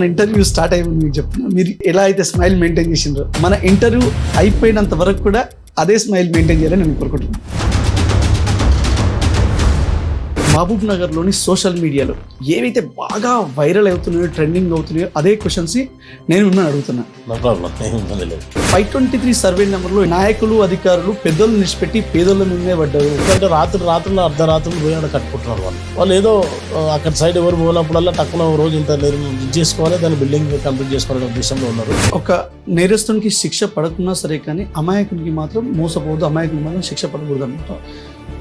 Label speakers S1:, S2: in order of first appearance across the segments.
S1: మన interview start అయ్యి మీకు చెప్తున్నా. మీరు ఎలా అయితే స్మైల్ మెయింటైన్ చేసినారో మన ఇంటర్వ్యూ అయిపోయినంత వరకు కూడా అదే స్మైల్ మెయింటైన్ చేయాలని నేను కోరుకుంటున్నాను మహబూబ్ నగర్లోని సోషల్ మీడియాలో ఏవైతే బాగా వైరల్ అవుతున్నాయో ట్రెండింగ్ అవుతున్నాయో అదే క్వశ్చన్స్ నేను అడుగుతున్నా. ఫైవ్ ట్వంటీ త్రీ సర్వే నెంబర్లో నాయకులు అధికారులు పెద్దోళ్ళు నిడిచిపెట్టి పేదోళ్ళ మీదే పడ్డారు.
S2: ఎందుకంటే రాత్రి రాత్రులు అర్ధరాత్రులు పోయి ఆడ కట్టుకుంటున్నారు వాళ్ళు. వాళ్ళు ఏదో అక్కడ సైడ్ ఎవరు పోయినప్పుడల్లా ఓ రోజు ఇంత చేసుకోవాలి దాని బిల్డింగ్ కంప్లీట్ చేసుకోవాలనే ఉద్దేశంలో ఉన్నారు.
S1: ఒక నేరస్తునికి శిక్ష పడకున్నా సరే కానీ అమాయకునికి మాత్రం మోసపోవద్దు. అమాయకునికి మాత్రం శిక్ష పడకూడదు అనమాట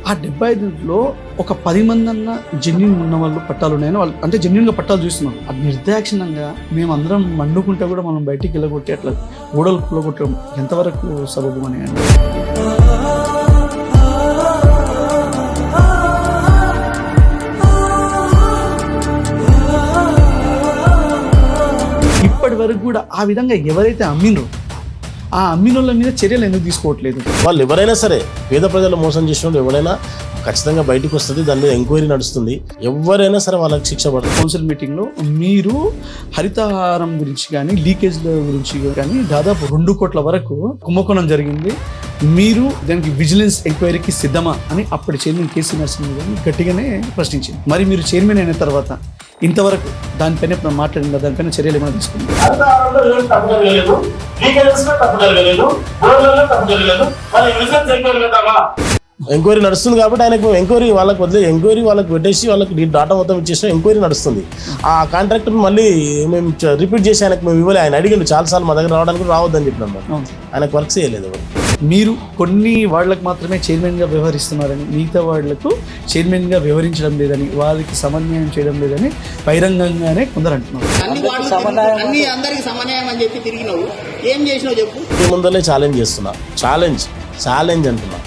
S1: ఆ డెబ్బై ఐదులో ఒక పది మంది అన్న జెన్యున్ ఉన్న వాళ్ళు పట్టాలు ఉన్నాయని వాళ్ళు అంటే జెన్యున్గా పట్టాలు చూస్తున్నారు అది నిర్దాక్షిణంగా మేమందరం మండుకుంటే కూడా మనం బయటికి వెళ్ళగొట్టి అట్లా గోడలు పుల్లగొట్టడం ఎంతవరకు సబబు అని అంటే. ఇప్పటి వరకు కూడా ఆ విధంగా ఎవరైతే అమ్మినరో ఆ అమ్మినోళ్ళ మీద చర్యలు ఎందుకు తీసుకోవట్లేదు?
S2: వాళ్ళు ఎవరైనా సరే పేద ప్రజలు మోసం చేసిన ఎవరైనా ఖచ్చితంగా బయటకు వస్తుంది దాని మీద ఎంక్వైరీ నడుస్తుంది. ఎవరైనా సరే వాళ్ళకి శిక్ష పడుతుంది.
S1: కౌన్సిల్ మీటింగ్లో మీరు హరితహారం గురించి కానీ లీకేజ్ల గురించి కానీ దాదాపు రెండు కోట్ల వరకు కుంభకోణం జరిగింది. మీరు దానికి విజిలెన్స్ ఎంక్వైరీకి సిద్ధమా అని అప్పటి చైర్మన్ కేసీ నరసింహ గారిని గట్టిగానే ప్రశ్నించింది. మరి మీరు చైర్మన్ అయిన తర్వాత ఇంతవరకు దానిపైన ఇప్పుడు మాట్లాడిందా? దానిపైన చర్యలు ఏమైనా తీసుకుంది
S3: ఎంక్వైరీ
S2: నడుస్తుంది కాబట్టి ఆయనకు ఎంక్వైరీ వాళ్ళకి వదిలే ఎంక్వైరీ వాళ్ళకి పెట్టేసి వాళ్ళకి డాటా మొత్తం ఇచ్చేసిన ఎంక్వైరీ నడుస్తుంది. ఆ కాంట్రాక్టర్ మళ్ళీ మేము రిపీట్ చేసి ఆయనకు మేము ఇవ్వలే. ఆయన అడిగిండు చాలాసార్లు మా దగ్గర రావడానికి కూడా రావద్దని చెప్పినాం. ఆయనకు వర్క్ చేయలేదు. ఎవరు.
S1: మీరు కొన్ని వాళ్ళకు మాత్రమే చైర్మన్గా వ్యవహరిస్తున్నారని మిగతా వాళ్ళకు చైర్మన్గా వ్యవహరించడం లేదని వారికి సమన్వయం చేయడం లేదని బహిరంగంగానే కొందరు అంటున్నారు.
S4: అన్ని అందరికి సమన్వయం అని చెప్పి తిరిగినావు. ఏం చేసినావు చెప్పు?
S2: మీ ముందరనే ఛాలెంజ్ చేస్తున్నా. ఛాలెంజ్ ఛాలెంజ్ అంటున్నా.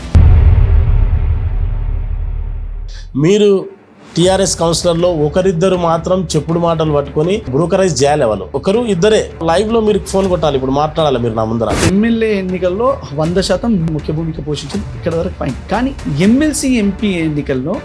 S2: మీరు టీఆర్ఎస్ కౌన్సిలర్లో ఒకరిద్దరు మాత్రం చెప్పుడు మాటలు పట్టుకొని బ్రోకరైజ్ చేయాలి వాళ్ళు. ఒకరు ఇద్దరే. లైవ్లో మీరు ఫోన్ కొట్టాలి ఇప్పుడు మాట్లాడాలి మీరు నా ముందర.
S1: ఎమ్మెల్యే ఎన్నికల్లో వంద శాతం ముఖ్య భూమిక పోషించింది ఇక్కడ వరకు ఫైన్ కానీ ఎమ్మెల్సీ ఎంపీ ఎన్నికల్లో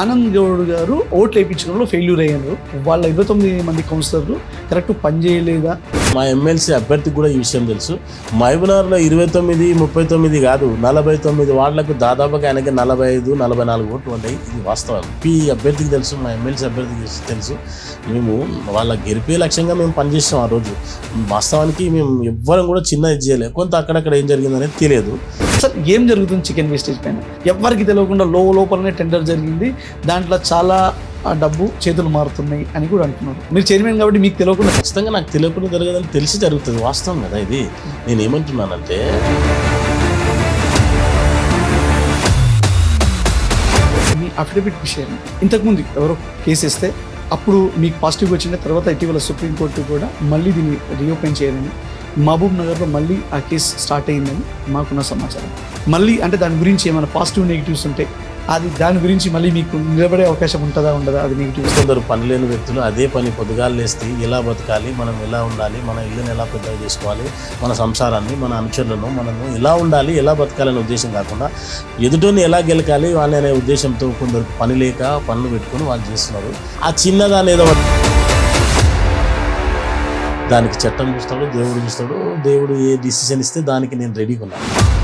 S1: ఆనంద్ గౌడ్ గారు ఓట్లు వేయించడంలో ఫెయిల్యూర్ అయ్యారు. వాళ్ళ ఇరవై తొమ్మిది మంది కౌన్సిలర్లు కరెక్ట్ పనిచేయలేదా
S2: మా ఎమ్మెల్సీ అభ్యర్థికి కూడా ఈ విషయం తెలుసు. మహబూబ్నగర్లో ఇరవై తొమ్మిది ముప్పై తొమ్మిది కాదు నలభై తొమ్మిది వార్డులకు దాదాపుగా ఆయనకి నలభై ఐదు నలభై నాలుగు ఓట్లు ఉంటాయి ఇది వాస్తవం పి అభ్యర్థికి తెలుసు మా ఎమ్మెల్సీ అభ్యర్థికి తెలుసు మేము వాళ్ళ గెలిపే లక్ష్యంగా మేము పనిచేసాం ఆ రోజు. వాస్తవానికి మేము ఎవ్వరం కూడా చిన్న ఇది చేయలేదు. కొంత అక్కడక్కడ ఏం జరిగిందనేది తెలియదు.
S1: సార్ ఏం జరుగుతుంది చికెన్ వేస్టేజ్ పైన? ఎవరికి తెలియకుండా లో లోపలనే టెండర్ జరిగింది. దాంట్లో చాలా ఆ డబ్బు చేతులు మారుతున్నాయి అని కూడా అంటున్నారు మీరు చైర్మన్ కాబట్టి మీకు తెలియకుండా
S2: ఖచ్చితంగా నాకు తెలియకుండా జరగదని తెలిసి జరుగుతుంది వాస్తవం కదా ఇది. నేను ఏమంటున్నానంటే
S1: మీ అఫిడవిట్ విషయం. ఇంతకుముందు ఎవరో కేసు వేస్తే అప్పుడు మీకు పాజిటివ్ వచ్చిన తర్వాత ఇటీవల సుప్రీంకోర్టు కూడా మళ్ళీ దీన్ని రీఓపెన్ చేయాలని మహబూబ్ నగర్లో మళ్ళీ ఆ కేసు స్టార్ట్ అయిందని మాకున్న సమాచారం. మళ్ళీ అంటే దాని గురించి ఏమైనా పాజిటివ్ నెగిటివ్స్ ఉంటే అది దాని గురించి మళ్ళీ మీకు నిలబడే అవకాశం ఉంటుందా ఉండదా? అది మీకు
S2: కొందరు పని లేని వ్యక్తులు అదే పని పొద్దుగాలు లేస్తే ఎలా బతకాలి మనం ఎలా ఉండాలి మన ఇల్లుని ఎలా పెద్దగా చేసుకోవాలి మన సంసారాన్ని మన అనుచరులను మనము ఎలా ఉండాలి ఎలా బతకాలనే ఉద్దేశం కాకుండా ఎదుటిని ఎలా గెలకాలి వాళ్ళని అనే ఉద్దేశంతో కొందరు పని లేక పనులు పెట్టుకొని వాళ్ళు చేస్తున్నారు. ఆ చిన్నదాని ఏదో దానికి చట్టం చూస్తాడు దేవుడు చూస్తాడు దేవుడు ఏ డిసిషన్ ఇస్తే దానికి నేను రెడీగా ఉన్నాను.